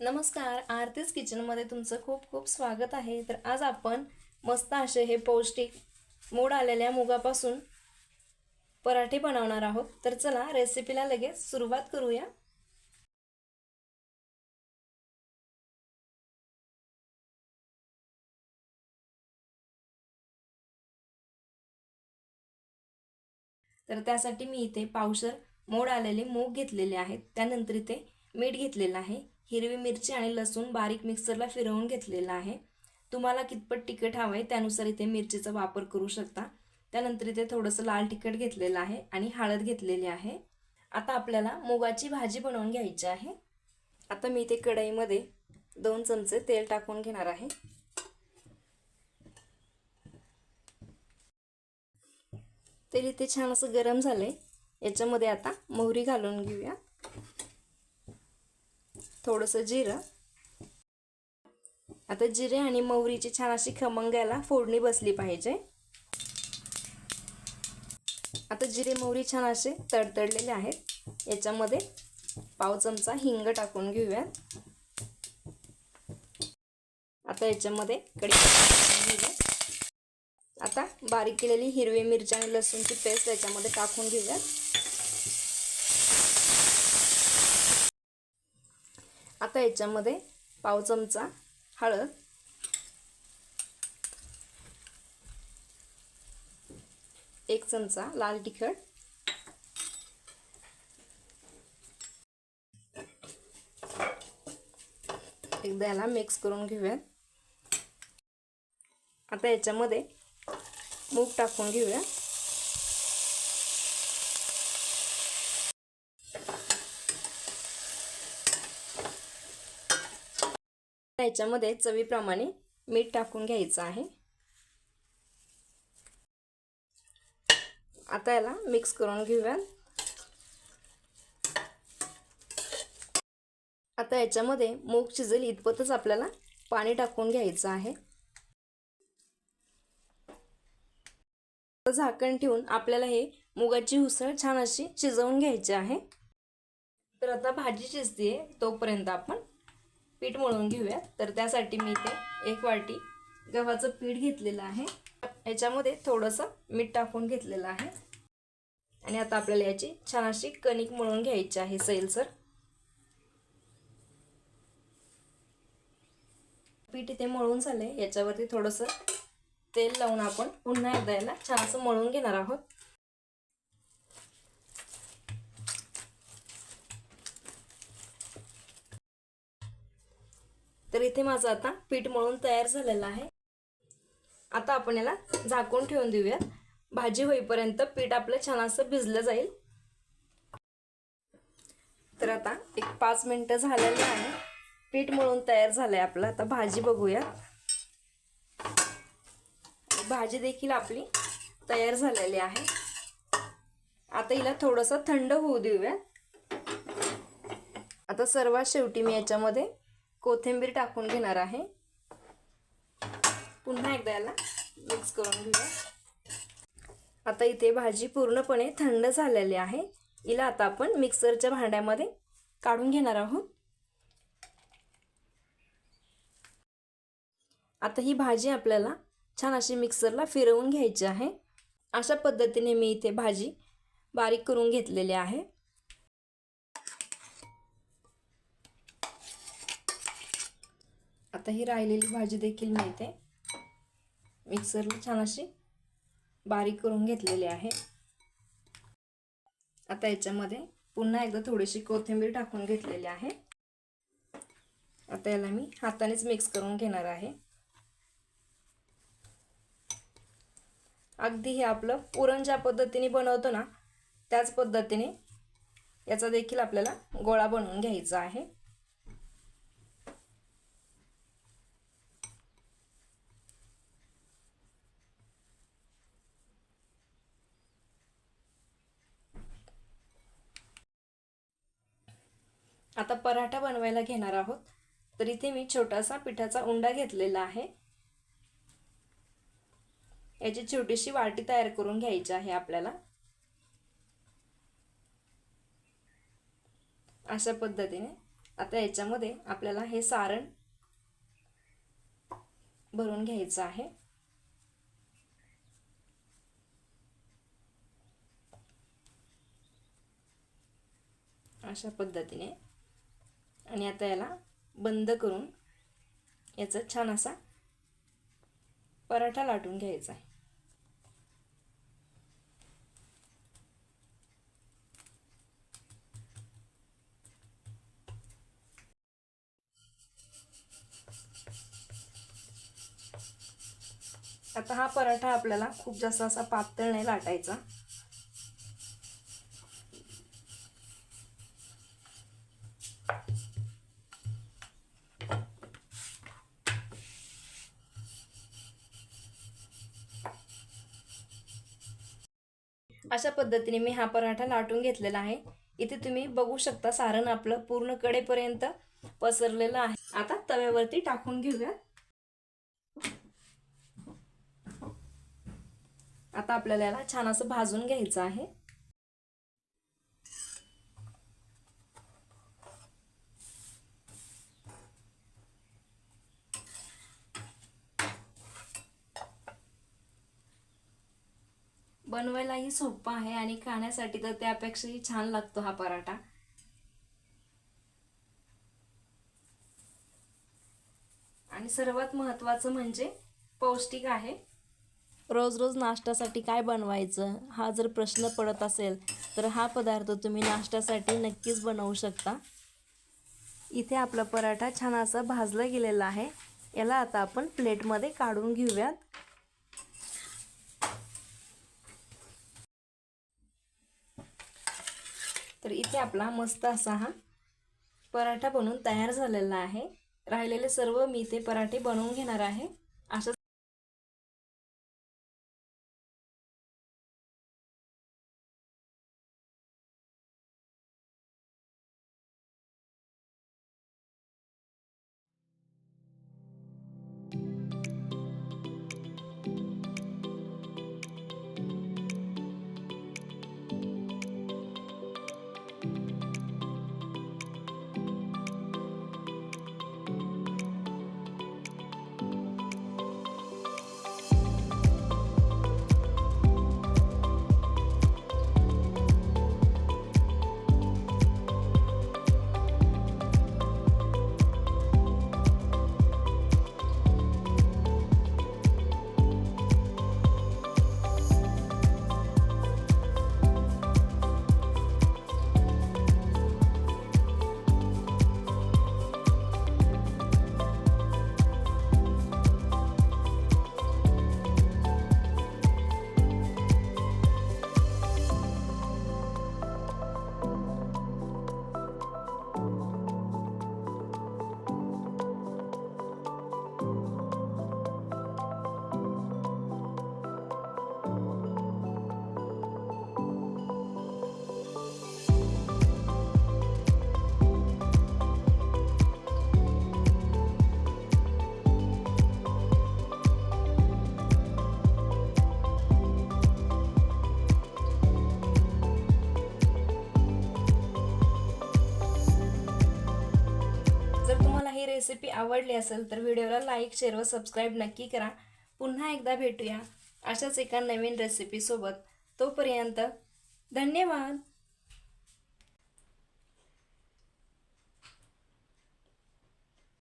नमस्कार आरतीज किचनमध्ये तुमचं खूप खूप स्वागत आहे. तर आज आपण मस्त असे हे पौष्टिक मोड आलेल्या मुगापासून पराठे बनवणार आहोत. तर चला रेसिपीला लगेच सुरुवात करूया. तर त्यासाठी मी इथे पावसर मोड आलेले मूग घेतलेले आहेत. त्यानंतर इथे मीठ घेतलेलं आहे. हिरवी मिरची आणि लसूण बारीक मिक्सरला फिरवून घेतलेला आहे. तुम्हाला कितपत तिखट हवं आहे त्यानुसार इथे मिरचीचा वापर करू शकता. त्यानंतर इथे थोडंसं लाल तिखट घेतलेलं आहे आणि हळद घेतलेली आहे. आता आपल्याला मुगाची भाजी बनवून घ्यायची आहे. आता मी इथे कढईमध्ये दोन चमचे तेल टाकून घेणार आहे. तेल इथे छान असं गरम झालं आहे याच्यामध्ये आता मोहरी घालून घेऊया. थोडंसं जिरं. आता जिरे आणि मोहरीची छान अशी खमंगायला फोडणी बसली पाहिजे. आता जिरे मोहरी छान असे तडतडलेले आहेत. याच्यामध्ये पाव चमचा हिंग टाकून घेऊयात. आता याच्यामध्ये कडी घेऊया आता बारीक केलेली हिरवी मिरची आणि लसूणची पेस्ट याच्यामध्ये टाकून घेऊयात. आता याच्यामध्ये. पाव चमचा हळद. एक चमचा लाल तिखट. एकदा याला मिक्स करून घेऊयात. आता याच्यामध्ये मूग टाकून घेऊया. याच्यामध्ये चवीप्रमाणे मीठ टाकून घ्यायचं आहे. आता याला मिक्स करून घेऊया आता याच्यामध्ये मूग शिजेल इतपतच आपल्याला पाणी टाकून घ्यायचं आहे. झाकण ठेवून आपल्याला हे मुगाची उसळ छान अशी शिजवून घ्यायची आहे. तर आता भाजी शिजते तोपर्यंत आपण पीठ मळून घेऊया तर त्यासाठी मी इथे एक वाटी गव्हाचं पीठ घेतलेलं आहे. याच्यामध्ये थोडंसं मीठ टाकून घेतलेलं आहे. आणि आता आपल्याला याची छान अशी कणिक मळून घ्यायची आहे सैलसर. पीठ इथे मळून झाले याच्यावरती थोडंसं तेल लावून आपण पुन्हा एकदा याला छान असं मळून घेणार आहोत. तर इथे माझं आता पीठ मळून तयार झालेलं आहे. आता आपण याला झाकून ठेवून देऊया भाजी होईपर्यंत पीठ आपलं छान असं भिजलं जाईल. तर आता एक पाच मिनटं झालेलं आहे. पीठ मळून तयार झालंय आपलं. आता भाजी बघूया भाजी देखील आपली तयार झालेली आहे. आता हिला थोडंसं थंड होऊ देऊया आता सर्वात शेवटी मी याच्यामध्ये कोथिंबीर टाकून घेणार आहे. पुन्हा एकदा याला मिक्स करून घेऊया. आता इथे भाजी पूर्णपणे थंड झालेली आहे. हिला आता आपण मिक्सरच्या भांड्यामध्ये काढून घेणार आहोत. आता ही भाजी आपल्याला छान अशी मिक्सरला फिरवून घ्यायची आहे. अशा पद्धतीने मी इथे भाजी बारीक करून घेतलेली आहे. आता ही राहिलेली भाजी देखील मी इथे मिक्सरला छान अशी बारीक करून घेतलेली आहे. आता याच्यामध्ये पुन्हा एकदा थोडीशी कोथिंबीर टाकून घेतलेली आहे. आता याला मी हातानेच मिक्स करून घेणार आहे. अगदी हे आपलं पुरण ज्या पद्धतीने बनवतो ना त्याच पद्धतीने याचा देखील आपल्याला गोळा बनवून घ्यायचा आहे. आता पराठा बनवायला घेणार आहोत. तर इथे मी छोटासा पिठाचा उंडा घेतलेला आहे. याची छोटीशी वाटी तयार करून घ्यायची आहे आपल्याला. अशा पद्धतीने आता याच्यामध्ये आपल्याला हे सारण भरून घ्यायचं आहे. अशा पद्धतीने आणि आता याला बंद करून याचा छान असा पराठा लाटून घ्यायचा आहे. आता हा पराठा आपल्याला खूप जास्त असा पातळ नाही लाटायचा. अशा पद्धतीने मी हा पराठा लाटून घेतलेला आहे. इथे तुम्ही बघू शकता सारण आपलं पूर्ण कडेपर्यंत पसरलेलं आहे. आता तव्यावरती टाकून घेऊया. आता आपल्याला याला छान असं भाजून घ्यायचं आहे. बनवायलाही सोपं आहे आणि खाण्यासाठी तर त्यापेक्षाही छान लागतो हा पराठा. आणि सर्वात महत्त्वाचं म्हणजे पौष्टिक आहे. रोज रोज नाश्त्यासाठी काय बनवायचं हा जर प्रश्न पडत असेल तर हा पदार्थ तुम्ही नाश्त्यासाठी नक्कीच बनवू शकता. इथे आपला पराठा छान असा भाजला गेलेला आहे. याला आता आपण प्लेटमध्ये काढून घेऊयात. तर इथे आपला मस्त असा हा पराठा बनवून तयार झालेला आहे. राहिलेले सर्व मी ते पराठे बनवून घेणार आहे. जर तुम्हाला ही रेसिपी आवडली असेल तर व्हिडिओला लाईक शेअर व सबस्क्राईब नक्की करा. पुन्हा एकदा भेटूया अशाच एका नवीन रेसिपीसोबत तोपर्यंत धन्यवाद.